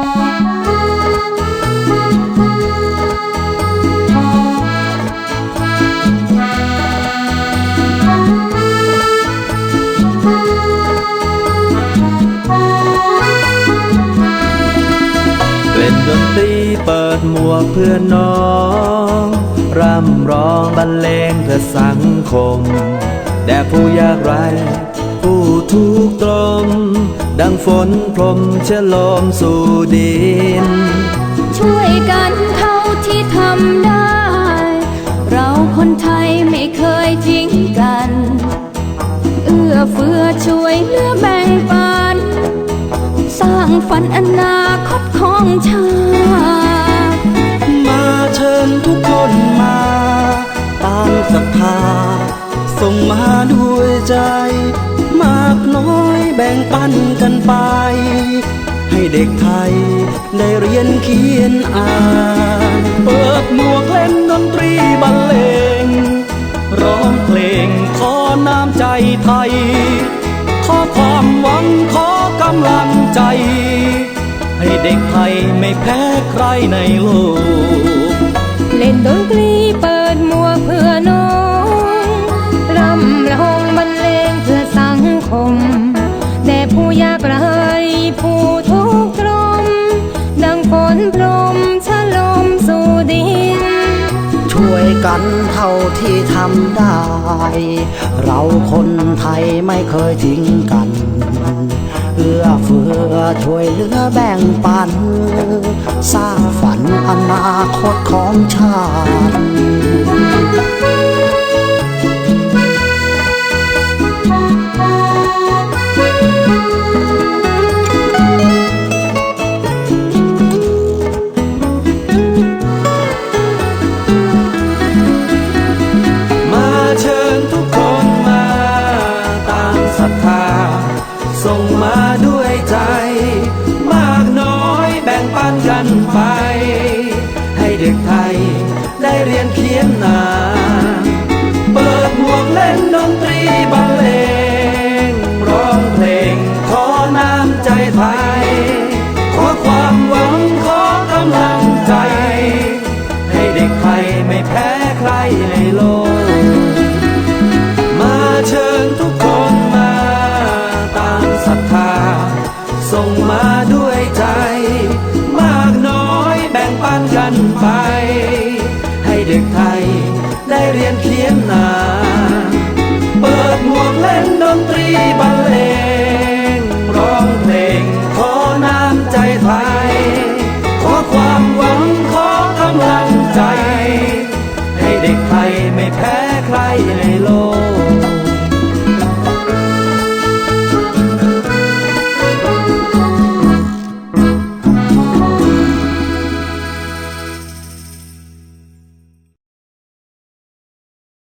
เล่นดนตรีเปิดหมวกเพื่อน้อง ร่ำร้องบรรเลงเพื่อสังคม แด่ผู้ยากไร้ ผู้ทุกตรม ดังฝนพรมเชะลมสู่ดิน ช่วยกันเท่าที่ทำได้ เราคนไทยไม่เคยทิ้งกัน เอื้อเฟื้อช่วยเหลือแบ่งปัน สร้างฝันอนาคตของชาติ แบ่งปันกันไป ให้เด็กไทยได้เรียนเขียนอ่าน เปิดหมวกเล่นดนตรีบรรเลง ร้องเพลงขอน้ำใจไทย ขอความหวังขอกำลังใจ ให้เด็กไทยไม่แพ้ใครในโลก เล่นดนตรีเปิด วยกันเท่าที่ทำได้ เราคนไทยไม่เคยทิ้งกันเอื้อเฟื้อช่วยเหลือแบ่งปัน สร้างฝันอนาคตของชาติ ด้วยใจ มากน้อยแบ่งปันกันไป ให้เด็กไทยได้เรียนเขียนนานเปิดหมวกเล่นดนตรีบรรเลง ด้วยใจ มากน้อยแบ่งปันกันไป ให้เด็กไทยได้เรียนเขียนนาเปิดหมวกเล่นดนตรีบรรเลงร้องเพลงขอน้ำใจไทย ขอความหวังขอกำลังใจ ให้เด็กไทยไม่แพ้ใครในโลก